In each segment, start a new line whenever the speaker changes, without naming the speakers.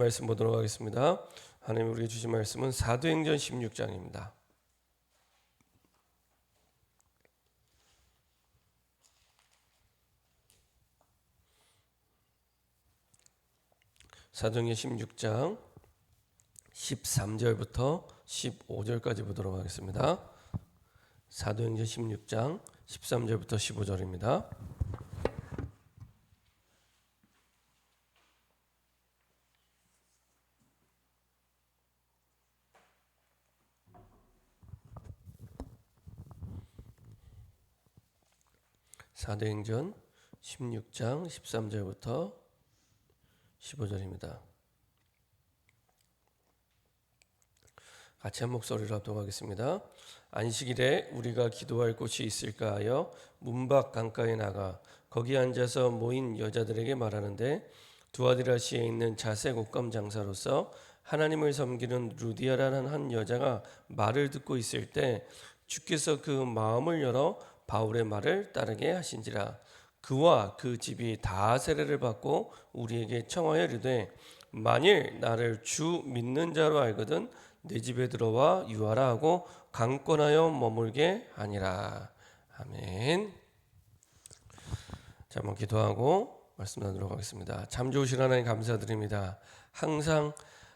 말씀 보도록 하겠습니다. 하나님 우리에게 주신 말씀은 사도행전 16장입니다. 사도행전 16장 13절부터 15절까지 보도록 하겠습니다. 사도행전 16장 13절부터 15절입니다. 사도행전 16장 13절부터 15절입니다. 같이 한 목소리로 합독하겠습니다. 안식일에 우리가 기도할 곳이 있을까 하여 문밖 강가에 나가 거기 앉아서 모인 여자들에게 말하는데 두아디라시에 있는 자색 옷감 장사로서 하나님을 섬기는 루디아라는 한 여자가 말을 듣고 있을 때 주께서 그 마음을 열어 바울의 말을 따르게 하신지라 그와 그 집이 다 세례를 받고 우리에게 청하여 이르되 만일 나를 주 믿는 자로 알거든 내 집에 들어와 유하라 하고 강권하여 머물게 하니라 아멘. 자, 한번 기도하고 말씀 나누도록 하겠습니다. 참 좋으신 하나님 감사드립니다. 항상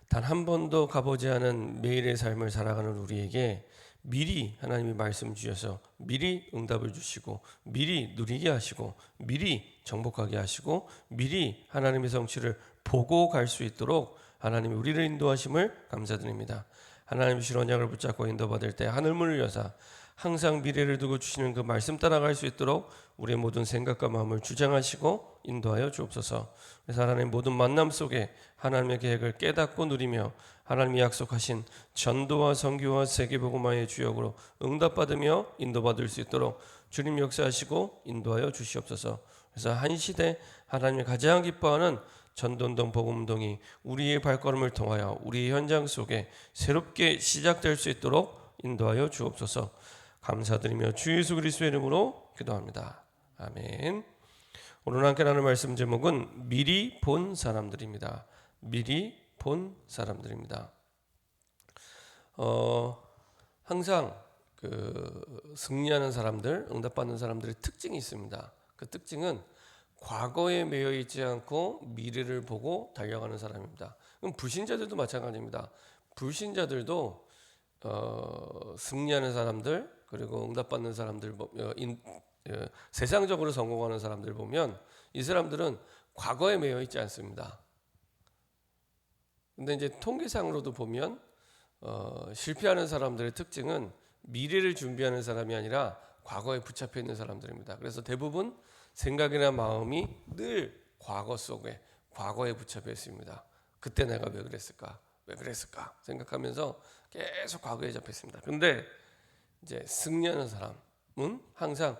단 한 번도 가보지 않은 매일의 삶을 살아가는 우리에게 미리 하나님이 말씀 주셔서 미리 응답을 주시고 미리 누리게 하시고 미리 정복하게 하시고 미리 하나님의 성취를 보고 갈 수 있도록 하나님이 우리를 인도하심을 감사드립니다. 하나님 주신 언약을 붙잡고 인도받을 때 하늘문을 여사 항상 미래를 두고 주시는 그 말씀 따라갈 수 있도록 우리의 모든 생각과 마음을 주장하시고 인도하여 주옵소서. 그래서 하나님 모든 만남 속에 하나님의 계획을 깨닫고 누리며 하나님이 약속하신 전도와 선교와 세계복음화의 주역으로 응답받으며 인도받을 수 있도록 주님 역사하시고 인도하여 주시옵소서. 그래서 한 시대 하나님이 가장 기뻐하는 전도운동 복음운동이 우리의 발걸음을 통하여 우리의 현장 속에 새롭게 시작될 수 있도록 인도하여 주옵소서. 감사드리며 주 예수 그리스도의 이름으로 기도합니다. 아멘. 오늘 함께 나눌 말씀 제목은 미리 본 사람들입니다. 미리 본 사람들입니다. 어, 항상 그 승리하는 사람들, 응답받는 사람들의 특징이 있습니다. 그 특징은 과거에 매여 있지 않고 미래를 보고 달려가는 사람입니다. 그럼 불신자들도 마찬가지입니다. 불신자들도 어, 승리하는 사람들 그리고 응답받는 사람들 어, 인, 어, 세상적으로 성공하는 사람들 보면 이 사람들은 과거에 매여 있지 않습니다. 근데 이제 통계상으로도 보면 어, 실패하는 사람들의 특징은 미래를 준비하는 사람이 아니라 과거에 붙잡혀 있는 사람들입니다. 그래서 대부분 생각이나 마음이 늘 과거 속에 과거에 붙잡혀 있습니다. 그때 내가 왜 그랬을까? 왜 그랬을까? 생각하면서 계속 과거에 잡혀 있습니다. 근데 이제 승리하는 사람은 항상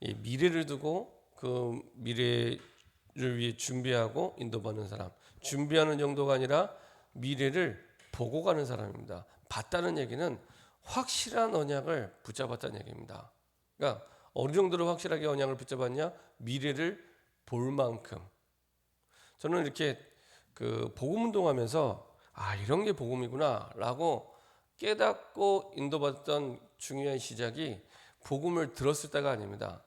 이 미래를 두고 그 미래를 위해 준비하고 인도받는 사람. 준비하는 정도가 아니라 미래를 보고 가는 사람입니다. 봤다는 얘기는 확실한 언약을 붙잡았다는 얘기입니다. 그러니까 어느 정도로 확실하게 언약을 붙잡았냐? 미래를 볼 만큼. 저는 이렇게 그 복음 운동하면서 아 이런 게 복음이구나라고 깨닫고 인도받던 중요한 시작이 복음을 들었을 때가 아닙니다.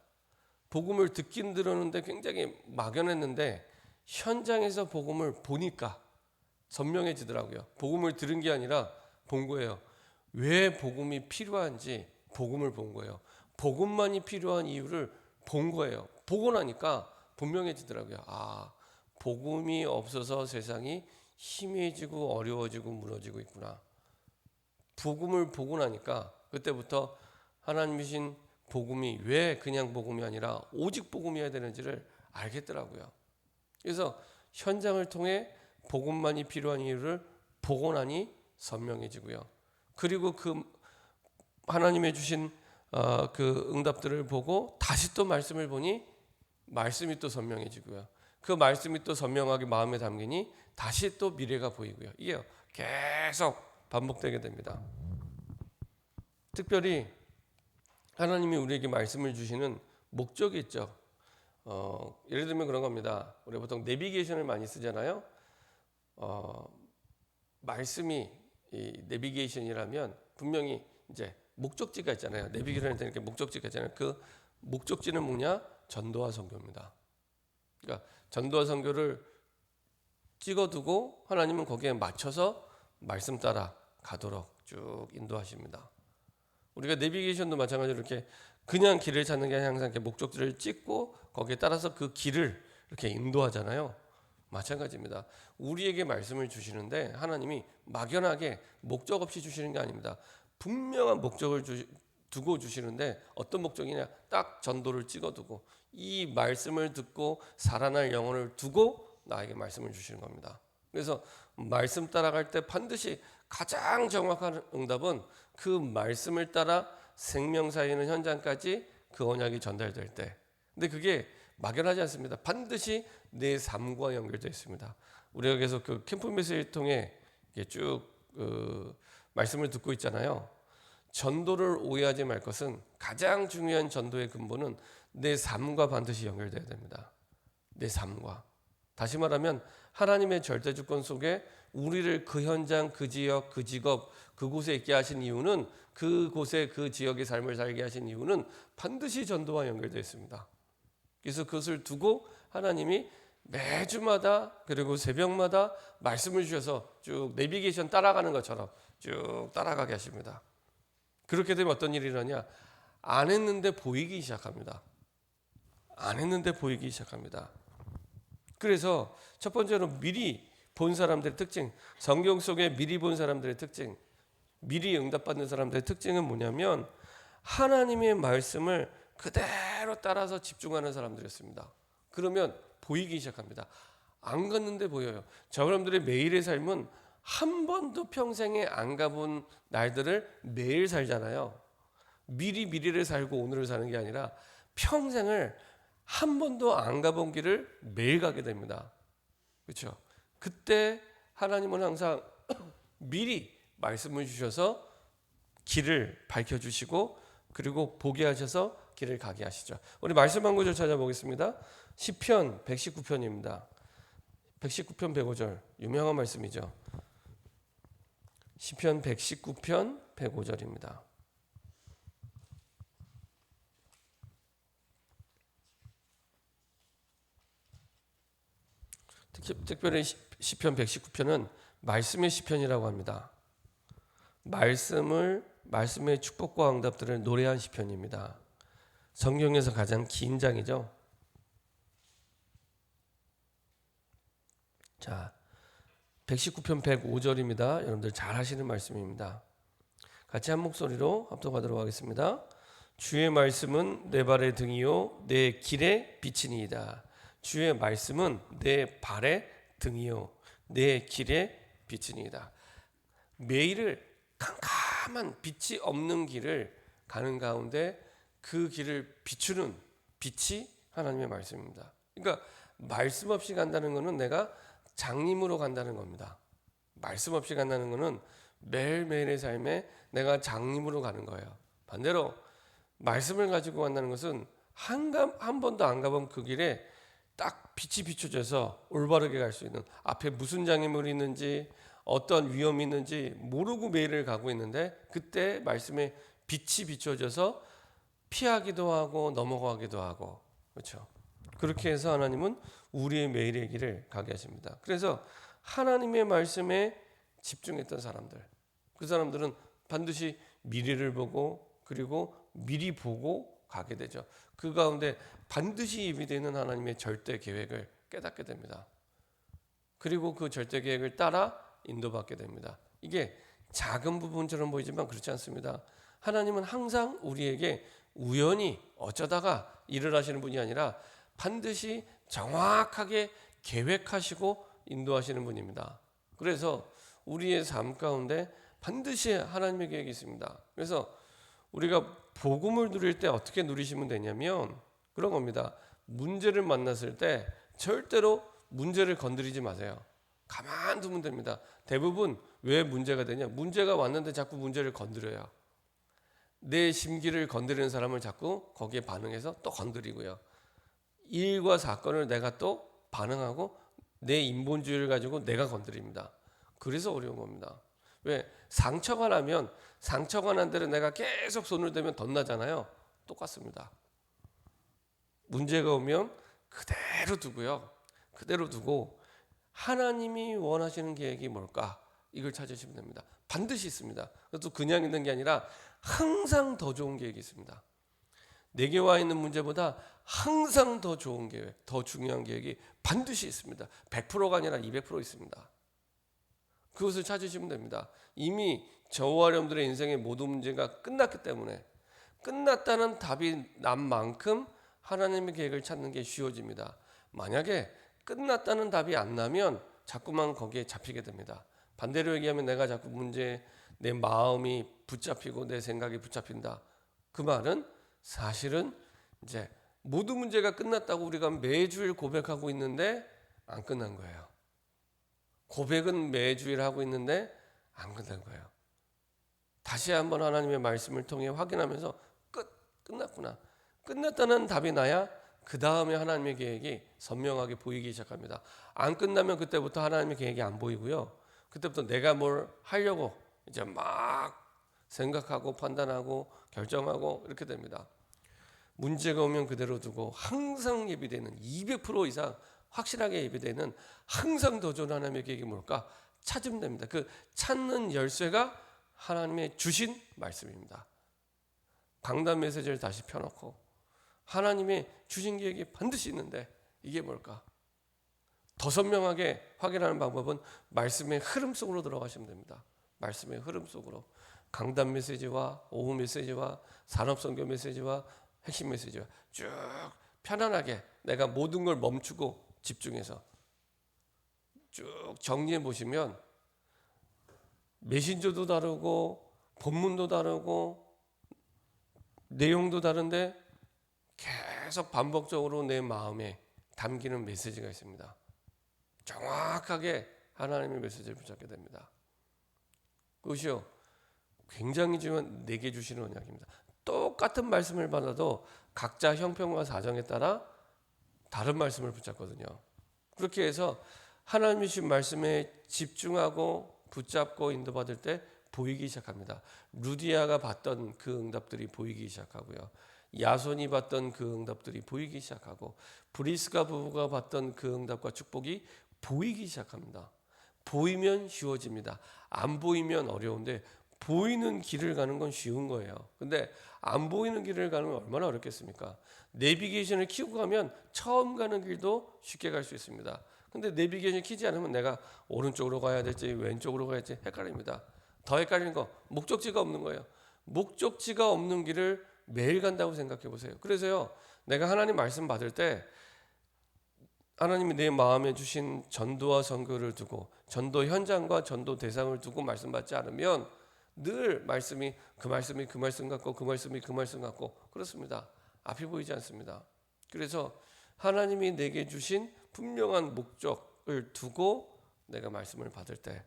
복음을 듣긴 들었는데 굉장히 막연했는데 현장에서 복음을 보니까 선명해지더라고요. 복음을 들은 게 아니라 본 거예요. 왜 복음이 필요한지 복음을 본 거예요. 복음만이 필요한 이유를 본 거예요. 보고 나니까 분명해지더라고요. 아, 복음이 없어서 세상이 희미해지고 어려워지고 무너지고 있구나. 복음을 보고 나니까 그때부터 하나님이신 복음이 왜 그냥 복음이 아니라 오직 복음이어야 되는지를 알겠더라고요. 그래서 현장을 통해 복음만이 필요한 이유를 보고 나니 선명해지고요. 그리고 그 하나님의 주신 어, 그 응답들을 보고 다시 또 말씀을 보니 말씀이 또 선명해지고요. 그 말씀이 또 선명하게 마음에 담기니 다시 또 미래가 보이고요. 이게 계속 반복되게 됩니다. 특별히 하나님이 우리에게 말씀을 주시는 목적이 있죠. 어, 예를 들면 그런 겁니다. 우리 보통 내비게이션을 많이 쓰잖아요. 어, 말씀이 이 내비게이션이라면 분명히 이제 목적지가 있잖아요. 내비게이션에 이렇게 목적지가 있잖아요. 그 목적지는 뭐냐? 전도와 선교입니다. 그러니까 전도와 선교를 찍어두고 하나님은 거기에 맞춰서 말씀 따라 가도록 쭉 인도하십니다. 우리가 내비게이션도 마찬가지로 이렇게 그냥 길을 찾는 게 아니라 항상 이렇게 목적지를 찍고 거기에 따라서 그 길을 이렇게 인도하잖아요. 마찬가지입니다. 우리에게 말씀을 주시는데 하나님이 막연하게 목적 없이 주시는 게 아닙니다. 분명한 목적을 주, 두고 주시는데 어떤 목적이냐? 딱 전도를 찍어두고 이 말씀을 듣고 살아날 영혼을 두고 나에게 말씀을 주시는 겁니다. 그래서 말씀 따라갈 때 반드시 가장 정확한 응답은 그 말씀을 따라 생명사에 있는 현장까지 그 언약이 전달될 때. 근데 그게 막연하지 않습니다. 반드시 내 삶과 연결되어 있습니다. 우리가 계속 그 캠프 메시지를 통해 쭉 그 말씀을 듣고 있잖아요. 전도를 오해하지 말 것은 가장 중요한 전도의 근본은 내 삶과 반드시 연결돼야 됩니다. 내 삶과. 다시 말하면 하나님의 절대 주권 속에 우리를 그 현장, 그 지역, 그 직업, 그곳에 있게 하신 이유는 그곳에 그 지역의 삶을 살게 하신 이유는 반드시 전도와 연결되어 있습니다. 그래서 그것을 두고 하나님이 매주마다 그리고 새벽마다 말씀을 주셔서 쭉 내비게이션 따라가는 것처럼 쭉 따라가게 하십니다. 그렇게 되면 어떤 일이 일어나냐? 안 했는데 보이기 시작합니다. 안 했는데 보이기 시작합니다. 그래서 첫 번째로 미리 본 사람들의 특징, 성경 속에 미리 본 사람들의 특징, 미리 응답받는 사람들의 특징은 뭐냐면 하나님의 말씀을 그대로 따라서 집중하는 사람들이었습니다. 그러면 보이기 시작합니다. 안 갔는데 보여요. 저 사람들의 매일의 삶은 한 번도 평생에 안 가본 날들을 매일 살잖아요. 미리 미리를 살고 오늘을 사는 게 아니라 평생을 한 번도 안 가본 길을 매일 가게 됩니다. 그렇죠? 그때 하나님은 항상 미리 말씀을 주셔서 길을 밝혀 주시고 그리고 보게 하셔서 길을 가게 하시죠. 우리 말씀 한 구절 찾아보겠습니다. 시편 119편입니다. 119편 105절 유명한 말씀이죠. 시편 119편 105절입니다. 특히 특별히 시- 시편 119편은 말씀의 시편이라고 합니다. 말씀을 말씀의 축복과 응답들을 노래한 시편입니다. 성경에서 가장 긴 장이죠. 자, 119편 105절입니다. 여러분들 잘 하시는 말씀입니다. 같이 한 목소리로 합독하도록 하겠습니다. 주의 말씀은 내 발의 등이요 내 길의 빛이니이다. 주의 말씀은 내 발의 등이요 내 길의 빛이니이다. 매일을 캄캄한 빛이 없는 길을 가는 가운데 그 길을 비추는 빛이 하나님의 말씀입니다. 그러니까 말씀 없이 간다는 것은 내가 장님으로 간다는 겁니다. 말씀 없이 간다는 것은 매일매일의 삶에 내가 장님으로 가는 거예요. 반대로 말씀을 가지고 간다는 것은 한, 가, 한 번도 안 가본 그 길에 딱 빛이 비춰져서 올바르게 갈 수 있는 앞에 무슨 장애물이 있는지 어떤 위험이 있는지 모르고 매일을 가고 있는데 그때 말씀에 빛이 비춰져서 피하기도 하고 넘어가기도 하고 그렇죠. 그렇게 해서 하나님은 우리의 매일의 길을 가게 하십니다. 그래서 하나님의 말씀에 집중했던 사람들 그 사람들은 반드시 미래를 보고 그리고 미리 보고 가게 되죠. 그 가운데 반드시 예비되는 하나님의 절대 계획을 깨닫게 됩니다. 그리고 그 절대 계획을 따라 인도받게 됩니다. 이게 작은 부분처럼 보이지만 그렇지 않습니다. 하나님은 항상 우리에게 우연히 어쩌다가 일을 하시는 분이 아니라 반드시 정확하게 계획하시고 인도하시는 분입니다. 그래서 우리의 삶 가운데 반드시 하나님의 계획이 있습니다. 그래서 우리가 복음을 누릴 때 어떻게 누리시면 되냐면 그런 겁니다. 문제를 만났을 때 절대로 문제를 건드리지 마세요. 가만 두면 됩니다. 대부분 왜 문제가 되냐? 문제가 왔는데 자꾸 문제를 건드려요. 내 심기를 건드리는 사람을 자꾸 거기에 반응해서 또 건드리고요. 일과 사건을 내가 또 반응하고 내 인본주의를 가지고 내가 건드립니다. 그래서 어려운 겁니다. 왜 상처가 나면 상처가 난 대로 내가 계속 손을 대면 덧나잖아요. 똑같습니다. 문제가 오면 그대로 두고요. 그대로 두고 하나님이 원하시는 계획이 뭘까? 이걸 찾으시면 됩니다. 반드시 있습니다. 그것도 그냥 있는 게 아니라 항상 더 좋은 계획이 있습니다. 내게 와 있는 문제보다 항상 더 좋은 계획, 더 중요한 계획이 반드시 있습니다. 100%가 아니라 200% 있습니다. 그것을 찾으시면 됩니다. 이미 여러분들의 인생의 모든 문제가 끝났기 때문에 끝났다는 답이 난 만큼 하나님의 계획을 찾는 게 쉬워집니다. 만약에 끝났다는 답이 안 나면 자꾸만 거기에 잡히게 됩니다. 반대로 얘기하면 내가 자꾸 문제, 내 마음이 붙잡히고 내 생각이 붙잡힌다. 그 말은 사실은 이제 모든 문제가 끝났다고 우리가 매주일 고백하고 있는데 안 끝난 거예요. 고백은 매주일 하고 있는데 안 끝난 거예요. 다시 한번 하나님의 말씀을 통해 확인하면서 끝 끝났구나. 끝났다는 답이 나야 그 다음에 하나님의 계획이 선명하게 보이기 시작합니다. 안 끝나면 그때부터 하나님의 계획이 안 보이고요. 그때부터 내가 뭘 하려고 이제 막 생각하고 판단하고 결정하고 이렇게 됩니다. 문제가 오면 그대로 두고 항상 예비되는 200% 이상 확실하게 예비되는 항상 더 좋은 하나님의 계획이 뭘까? 찾으면 됩니다. 그 찾는 열쇠가 하나님의 주신 말씀입니다. 강단 메시지를 다시 펴놓고 하나님의 주신 계획이 반드시 있는데 이게 뭘까? 더 선명하게 확인하는 방법은 말씀의 흐름 속으로 들어가시면 됩니다. 말씀의 흐름 속으로 강단 메시지와 오후 메시지와 산업 선교 메시지와 핵심 메시지와 쭉 편안하게 내가 모든 걸 멈추고 집중해서 쭉 정리해 보시면 메신저도 다르고 본문도 다르고 내용도 다른데 계속 반복적으로 내 마음에 담기는 메시지가 있습니다. 정확하게 하나님의 메시지를 붙잡게 됩니다. 그것이요 굉장히 중요한 내게 주시는 언약입니다. 똑같은 말씀을 받아도 각자 형편과 사정에 따라 다른 말씀을 붙잡거든요. 그렇게 해서 하나님이 주신 말씀에 집중하고 붙잡고 인도받을 때 보이기 시작합니다. 루디아가 받던 그 응답들이 보이기 시작하고요. 야손이 받던 그 응답들이 보이기 시작하고 브리스가 부부가 받던 그 응답과 축복이 보이기 시작합니다. 보이면 쉬워집니다. 안 보이면 어려운데 보이는 길을 가는 건 쉬운 거예요. 근데 안 보이는 길을 가는 건 얼마나 어렵겠습니까? 내비게이션을 키우고 가면 처음 가는 길도 쉽게 갈 수 있습니다. 근데 내비게이션 키지 않으면 내가 오른쪽으로 가야 될지 왼쪽으로 가야 될지 헷갈립니다. 더 헷갈리는 거 목적지가 없는 거예요. 목적지가 없는 길을 매일 간다고 생각해 보세요. 그래서요. 내가 하나님 말씀 받을 때 하나님이 내 마음에 주신 전도와 선교를 두고 전도 현장과 전도 대상을 두고 말씀 받지 않으면 늘 말씀이 그 말씀이 그 말씀 같고 그 말씀이 그 말씀 같고 그렇습니다. 앞이 보이지 않습니다. 그래서 하나님이 내게 주신 분명한 목적을 두고 내가 말씀을 받을 때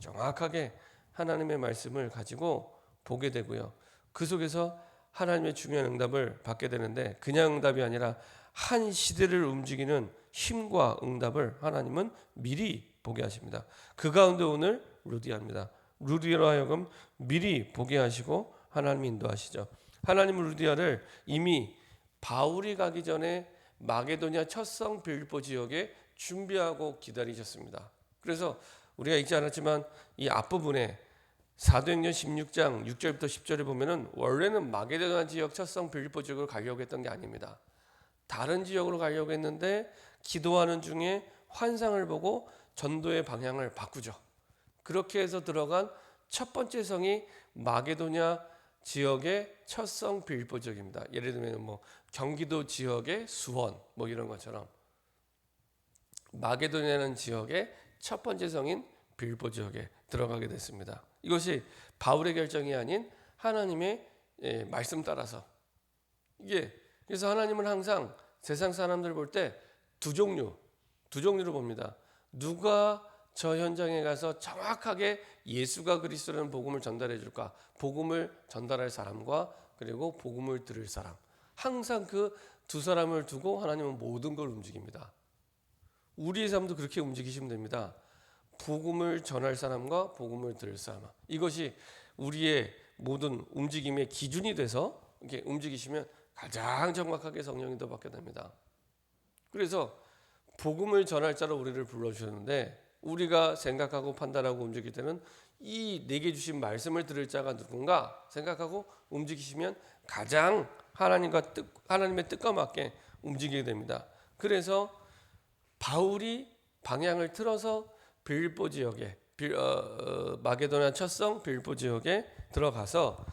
정확하게 하나님의 말씀을 가지고 보게 되고요. 그 속에서 하나님의 중요한 응답을 받게 되는데 그냥 응답이 아니라 한 시대를 움직이는 힘과 응답을 하나님은 미리 보게 하십니다. 그 가운데 오늘 루디아입니다. 루디아로 하여금 미리 보게 하시고 하나님 인도하시죠. 하나님은 루디아를 이미 바울이 가기 전에 마게도냐 첫성 빌보 지역에 준비하고 기다리셨습니다. 그래서 우리가 읽지 않았지만 이 앞부분에 사도행전 16장 6절부터 10절에 보면은 원래는 마게도냐 지역 첫성 빌보 지역을 가려고 했던 게 아닙니다. 다른 지역으로 가려고 했는데 기도하는 중에 환상을 보고 전도의 방향을 바꾸죠. 그렇게 해서 들어간 첫 번째 성이 마게도냐 지역의 첫성 빌보 지역입니다. 예를 들면 뭐 경기도 지역의 수원 뭐 이런 것처럼 마게도냐는 지역의 첫 번째 성인 빌보 지역에 들어가게 됐습니다. 이것이 바울의 결정이 아닌 하나님의 예, 말씀 따라서 이게 그래서 하나님은 항상 세상 사람들 볼 때 두 종류 두 종류로 봅니다. 누가 저 현장에 가서 정확하게 예수가 그리스도라는 복음을 전달해 줄까? 복음을 전달할 사람과 그리고 복음을 들을 사람. 항상 그 두 사람을 두고 하나님은 모든 걸 움직입니다. 우리의 삶도 그렇게 움직이시면 됩니다. 복음을 전할 사람과 복음을 들을 사람. 이것이 우리의 모든 움직임의 기준이 돼서 이렇게 움직이시면 가장 정확하게 성령이 더 받게 됩니다. 그래서 복음을 전할 자로 우리를 불러 주셨는데 우리가 생각하고 판단하고 움직일 때는 이 내게 주신 말씀을 들을 자가 누군가 생각하고 움직이시면 가장 하나님과 뜻, 하나님의 뜻과 맞게 움직이게 됩니다. 그래서 바울이 방향을 틀어서 빌보 지역에 빌, 어, 어, 마게도냐 첫성 빌보 지역에 들어가서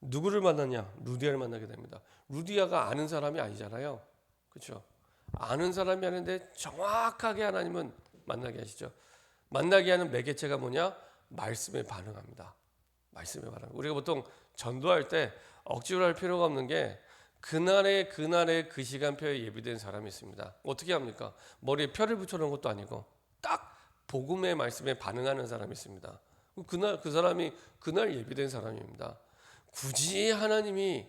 누구를 만났냐? 루디아를 만나게 됩니다. 루디아가 아는 사람이 아니잖아요. 그렇죠? 아는 사람이 아닌데 정확하게 하나님은 만나게 하시죠. 만나게 하는 매개체가 뭐냐? 말씀에 반응합니다. 말씀에 반응. 우리가 보통 전도할 때 억지로 할 필요가 없는 게 그날의 그날의 그 시간표에 예비된 사람이 있습니다. 어떻게 합니까? 머리에 표를 붙여놓은 것도 아니고 딱 복음의 말씀에 반응하는 사람이 있습니다. 그날 그 사람이 그날 예비된 사람입니다. 굳이 하나님이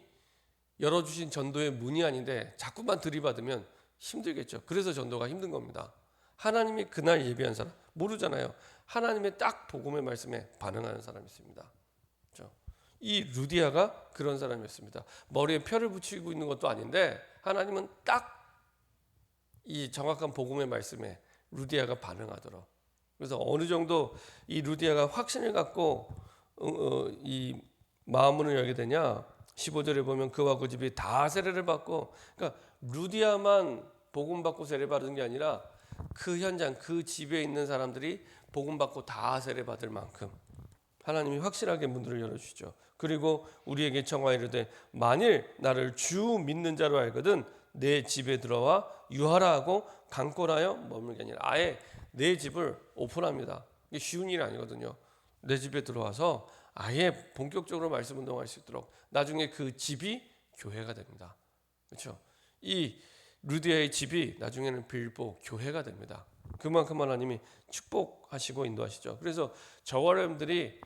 열어주신 전도의 문이 아닌데 자꾸만 들이받으면 힘들겠죠. 그래서 전도가 힘든 겁니다. 하나님이 그날 예비한 사람 모르잖아요. 하나님의 딱 복음의 말씀에 반응하는 사람이 있습니다. 그렇죠? 이 루디아가 그런 사람이었습니다. 머리에 표를 붙이고 있는 것도 아닌데 하나님은 딱 이 정확한 복음의 말씀에 루디아가 반응하도록. 그래서 어느 정도 이 루디아가 확신을 갖고 어, 어, 이 마음문을 열게 되냐? 15절에 보면 그와 그 집이 다 세례를 받고 그러니까 루디아만 복음 받고 세례 받은 게 아니라 그 현장 그 집에 있는 사람들이 복음 받고 다 세례 받을 만큼 하나님이 확실하게 문들을 열어 주시죠. 그리고 우리에게 청하이르되 만일 나를 주 믿는 자로 알거든 내 집에 들어와 유하라 하고 강권하여 머물게 아니라 아예 내 집을 오픈합니다. 이게 쉬운 일이 아니거든요. 내 집에 들어와서 아예 본격적으로 말씀 운동할 수 있도록 나중에 그 집이 교회가 됩니다. 그렇죠? 이 루디아의 집이 나중에는 빌보 교회가 됩니다. 그만큼 하나님이 축복하시고 인도하시죠. 그래서 저와 여러분들이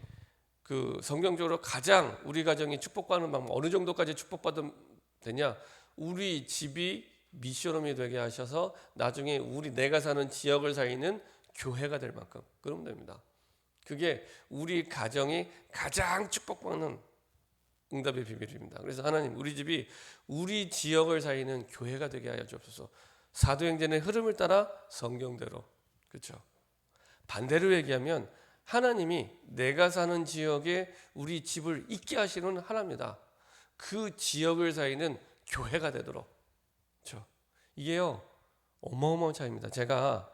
그 성경적으로 가장 우리 가정이 축복받는 방법 어느 정도까지 축복받으면 되냐? 우리 집이 미션홈이 되게 하셔서 나중에 우리 내가 사는 지역을 살리는 교회가 될 만큼 그러면 됩니다. 그게 우리 가정이 가장 축복받는 응답의 비밀입니다. 그래서 하나님 우리 집이 우리 지역을 살리는 교회가 되게 하여 주옵소서. 사도행전의 흐름을 따라 성경대로 그렇죠. 반대로 얘기하면 하나님이 내가 사는 지역에 우리 집을 있게 하시는 하나입니다. 그 지역을 살리는 교회가 되도록 그렇죠. 이게요 어마어마한 차이입니다. 제가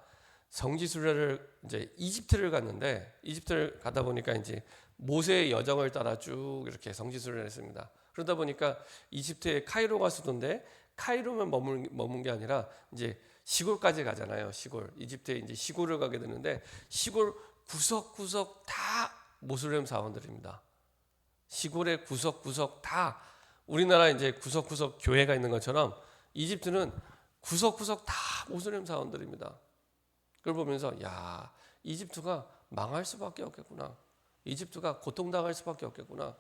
성지순례를 이제 이집트를 갔는데 이집트를 가다 보니까 이제 모세의 여정을 따라 쭉 이렇게 성지순례를 했습니다. 그러다 보니까 이집트의 카이로가 수도인데 카이로만 머문, 머문 게 아니라 이제 시골까지 가잖아요. 시골 이집트에 이제 시골을 가게 되는데 시골 구석구석 다 모슬렘 사원들입니다. 시골의 구석구석 다 우리나라 이제 구석구석 교회가 있는 것처럼 이집트는 구석구석 다 모슬렘 사원들입니다. 그걸 보면서 야 이집트가 망할 수밖에 없겠구나. 이집트가 고통당할 수밖에 없겠구나.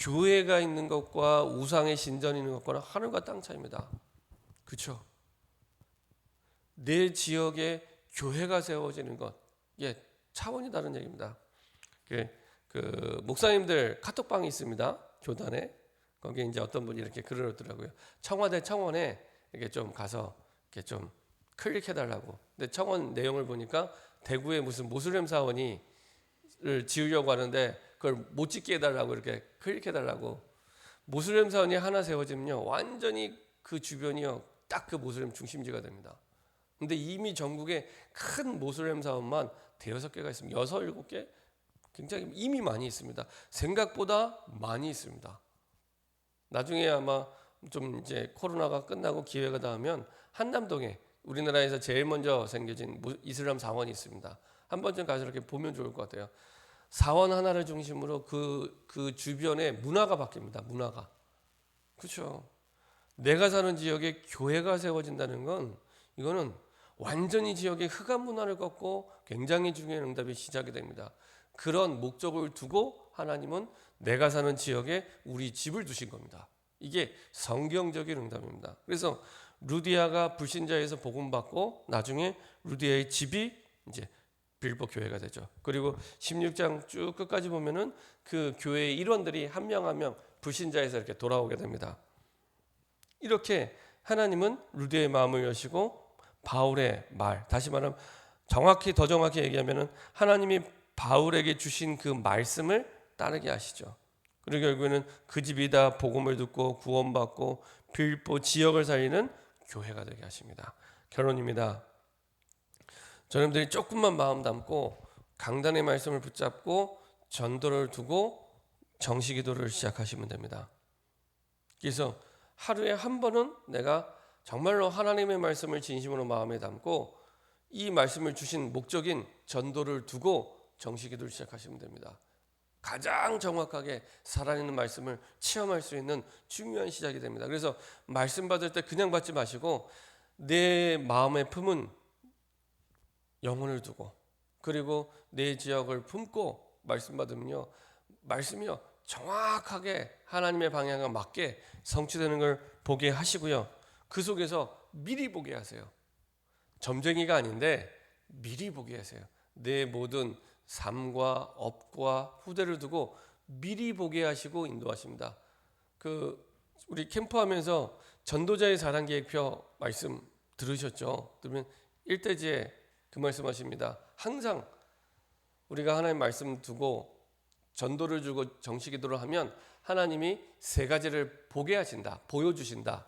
교회가 있는 것과 우상의 신전이 있는 것과는 하늘과 땅 차이입니다. 그렇죠? 내 지역에 교회가 세워지는 것, 예, 차원이 다른 얘기입니다. 그, 그 목사님들 카톡방이 있습니다. 교단에 거기에 이제 어떤 분이 이렇게 글을 얻더라고요. 청와대 청원에 이렇게 좀 가서 이렇게 좀 클릭해 달라고. 근데 청원 내용을 보니까 대구에 무슨 모슬렘 사원이 를 지으려고 하는데 그걸 못 짓게 해달라고 이렇게 클릭해 달라고 모슬렘 사원이 하나 세워지면요 완전히 그 주변이요 딱 그 모슬렘 중심지가 됩니다. 근데 이미 전국에 큰 모슬렘 사원만 대여섯 개가 있습니다. 여섯 일곱 개 굉장히 이미 많이 있습니다. 생각보다 많이 있습니다. 나중에 아마 좀 이제 코로나가 끝나고 기회가 닿으면 한남동에 우리나라에서 제일 먼저 생겨진 이슬람 사원이 있습니다. 한 번쯤 가서 이렇게 보면 좋을 것 같아요. 사원 하나를 중심으로 그, 그 주변에 문화가 바뀝니다. 문화가. 그렇죠. 내가 사는 지역에 교회가 세워진다는 건 이거는 완전히 지역의 흑암 문화를 꺾고 굉장히 중요한 응답이 시작이 됩니다. 그런 목적을 두고 하나님은 내가 사는 지역에 우리 집을 두신 겁니다. 이게 성경적인 응답입니다. 그래서 루디아가 불신자에서 복음 받고 나중에 루디아의 집이 이제 빌보 교회가 되죠. 그리고 16장 쭉 끝까지 보면은 그 교회의 일원들이 한 명 한 명 불신자에서 이렇게 돌아오게 됩니다. 이렇게 하나님은 루디아의 마음을 여시고 바울의 말, 다시 말하면 정확히 더 정확히 얘기하면은 하나님이 바울에게 주신 그 말씀을 따르게 하시죠. 그리고 결국에는 그 집이 다 복음을 듣고 구원받고 빌보 지역을 살리는 교회가 되게 하십니다. 결론입니다. 저놈들이 조금만 마음 담고 강단의 말씀을 붙잡고 전도를 두고 정시 기도를 시작하시면 됩니다. 그래서 하루에 한 번은 내가 정말로 하나님의 말씀을 진심으로 마음에 담고 이 말씀을 주신 목적인 전도를 두고 정시 기도를 시작하시면 됩니다. 가장 정확하게 살아있는 말씀을 체험할 수 있는 중요한 시작이 됩니다. 그래서 말씀 받을 때 그냥 받지 마시고 내 마음에 품은 영혼을 두고 그리고 내 지역을 품고 말씀 받으면요 말씀이요 정확하게 하나님의 방향에 맞게 성취되는 걸 보게 하시고요. 그 속에서 미리 보게 하세요. 점쟁이가 아닌데 미리 보게 하세요. 내 모든 삶과 업과 후대를 두고 미리 보게 하시고 인도하십니다. 그 우리 캠프하면서 전도자의 사랑 계획표 말씀 들으셨죠? 들으면 일대지에 그 말씀하십니다. 항상 우리가 하나님 말씀 두고 전도를 주고 정식기도를 하면 하나님이 세 가지를 보게 하신다. 보여주신다.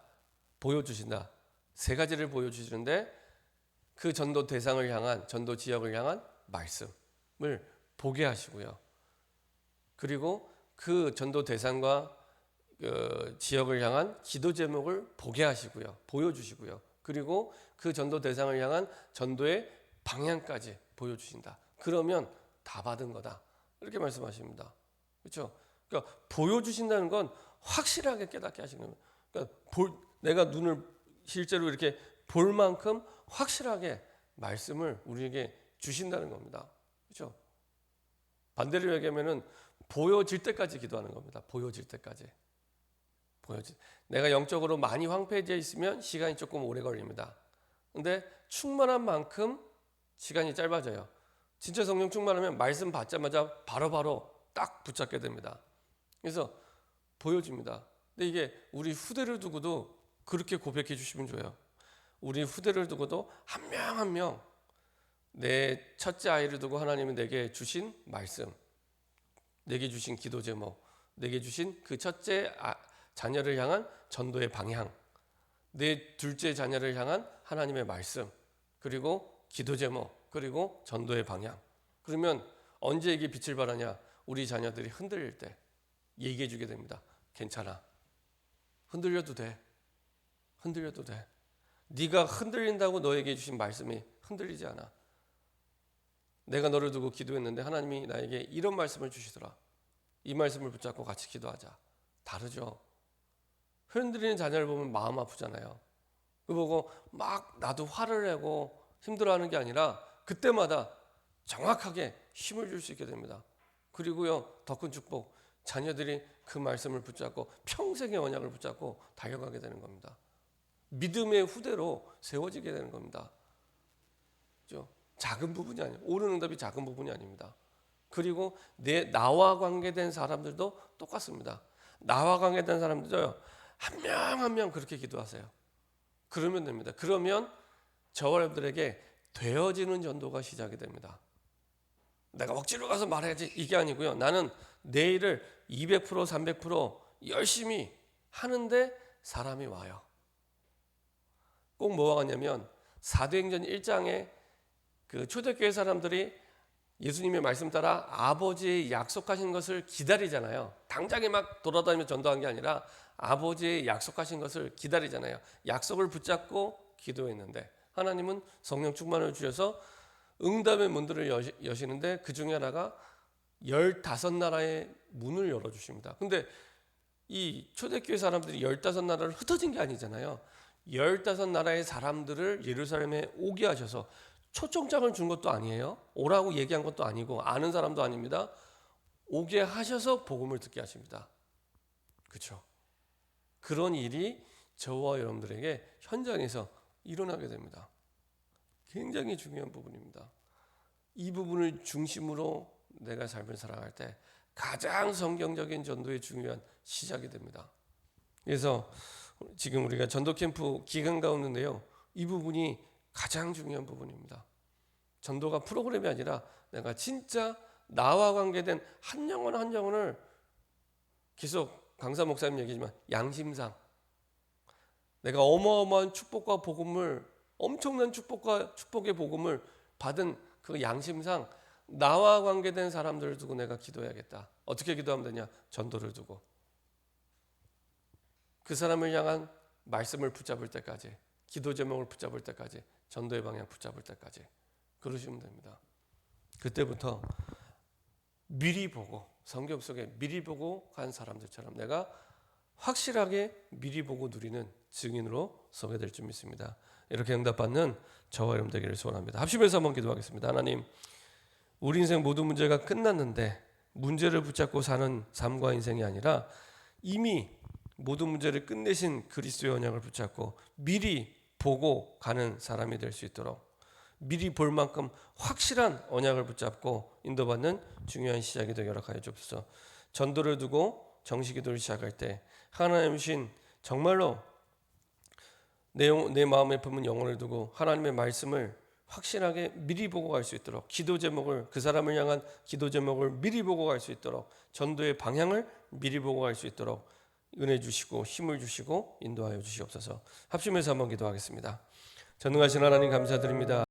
보여주신다. 세 가지를 보여주시는데 그 전도 대상을 향한 전도 지역을 향한 말씀을 보게 하시고요. 그리고 그 전도 대상과 그 지역을 향한 기도 제목을 보게 하시고요. 보여주시고요. 그리고 그 전도 대상을 향한 전도의 방향까지 보여주신다. 그러면 다 받은 거다. 이렇게 말씀하십니다. 그렇죠? 그러니까 보여주신다는 건 확실하게 깨닫게 하시는 거예요. 그러니까 볼, 내가 눈을 실제로 이렇게 볼 만큼 확실하게 말씀을 우리에게 주신다는 겁니다. 그렇죠? 반대로 얘기하면은 보여질 때까지 기도하는 겁니다. 보여질 때까지. 보여질. 내가 영적으로 많이 황폐해져 있으면 시간이 조금 오래 걸립니다. 근데 충만한 만큼 시간이 짧아져요. 진짜 성령 충만하면 말씀 받자마자 바로 바로 딱 붙잡게 됩니다. 그래서 보여집니다. 근데 이게 우리 후대를 두고도 그렇게 고백해 주시면 좋아요. 우리 후대를 두고도 한 명 한 명 내 첫째 아이를 두고 하나님은 내게 주신 말씀, 내게 주신 기도 제목, 내게 주신 그 첫째 아, 자녀를 향한 전도의 방향, 내 둘째 자녀를 향한 하나님의 말씀, 그리고 기도 제목 그리고 전도의 방향. 그러면 언제 이게 빛을 발하냐? 우리 자녀들이 흔들릴 때 얘기해 주게 됩니다. 괜찮아. 흔들려도 돼. 흔들려도 돼. 네가 흔들린다고 너에게 주신 말씀이 흔들리지 않아. 내가 너를 두고 기도했는데 하나님이 나에게 이런 말씀을 주시더라. 이 말씀을 붙잡고 같이 기도하자. 다르죠. 흔들리는 자녀를 보면 마음 아프잖아요. 그 보고 막 나도 화를 내고 힘들어하는 게 아니라 그때마다 정확하게 힘을 줄 수 있게 됩니다. 그리고요 더 큰 축복 자녀들이 그 말씀을 붙잡고 평생의 언약을 붙잡고 달려가게 되는 겁니다. 믿음의 후대로 세워지게 되는 겁니다. 그죠? 작은 부분이 아니에요. 옳은 응답이 작은 부분이 아닙니다. 그리고 내 나와 관계된 사람들도 똑같습니다. 나와 관계된 사람들도요 한 명 한 명 그렇게 기도하세요. 그러면 됩니다. 그러면 저와 여러분들에게 되어지는 전도가 시작이 됩니다. 내가 억지로 가서 말해야지 이게 아니고요. 나는 내 일을 200% 300% 열심히 하는데 사람이 와요. 꼭 뭐가 같냐면 사도행전 1장에 그 초대교회 사람들이 예수님의 말씀 따라 아버지의 약속하신 것을 기다리잖아요. 당장에 막 돌아다니며 전도한 게 아니라 아버지의 약속하신 것을 기다리잖아요. 약속을 붙잡고 기도했는데 하나님은 성령 충만을 주셔서 응답의 문들을 여시, 는데그 중에 하나가 열다섯 나라의 문을 열어 주십니다. 근데 이 초대교회 사람들이 열다섯 나라를 흩어진 게 아니잖아요. 열다섯 나라의 사람들을 예루살렘에 오게 하셔서 초청장을 준 것도 아니에요. 오라고 얘기한 것도 아니고 아는 사람도 아닙니다. 오게 하셔서 복음을 듣게 하십니다. 그렇죠? 그런 일이 저와 여러분들에게 현장에서 일어나게 됩니다. 굉장히 중요한 부분입니다. 이 부분을 중심으로 내가 삶을 살아갈 때 가장 성경적인 전도의 중요한 시작이 됩니다. 그래서 지금 우리가 전도 캠프 기간 가운데인데요. 이 부분이 가장 중요한 부분입니다. 전도가 프로그램이 아니라 내가 진짜 나와 관계된 한 영혼 한 영혼을 계속 강사 목사님 얘기지만 양심상 내가 어마어마한 축복과 복음을 엄청난 축복과 축복의 복음을 받은 그 양심상 나와 관계된 사람들을 두고 내가 기도해야겠다. 어떻게 기도하면 되냐? 전도를 두고 그 사람을 향한 말씀을 붙잡을 때까지 기도 제목을 붙잡을 때까지 전도의 방향 붙잡을 때까지 그러시면 됩니다. 그때부터 미리 보고 성경 속에 미리 보고 간 사람들처럼 내가 확실하게 미리 보고 누리는 증인으로 서게 될 줄 믿습니다. 이렇게 응답받는 저와 여러분 되기를 소원합니다. 합심해서 한번 기도하겠습니다. 하나님, 우리 인생 모든 문제가 끝났는데 문제를 붙잡고 사는 삶과 인생이 아니라 이미 모든 문제를 끝내신 그리스도의 언약을 붙잡고 미리 보고 가는 사람이 될 수 있도록 미리 볼 만큼 확실한 언약을 붙잡고 인도받는 중요한 시작이 되게 허락하여 주옵소서. 전도를 두고 정식 기도를 시작할 때 하나님 신 정말로 내, 영- 내 마음에 품은 영혼을 두고 하나님의 말씀을 확실하게 미리 보고 갈 수 있도록 기도 제목을 그 사람을 향한 기도 제목을 미리 보고 갈 수 있도록 전도의 방향을 미리 보고 갈 수 있도록 은혜 주시고 힘을 주시고 인도하여 주시옵소서. 합심해서 한번 기도하겠습니다. 전능하신 하나님 감사드립니다.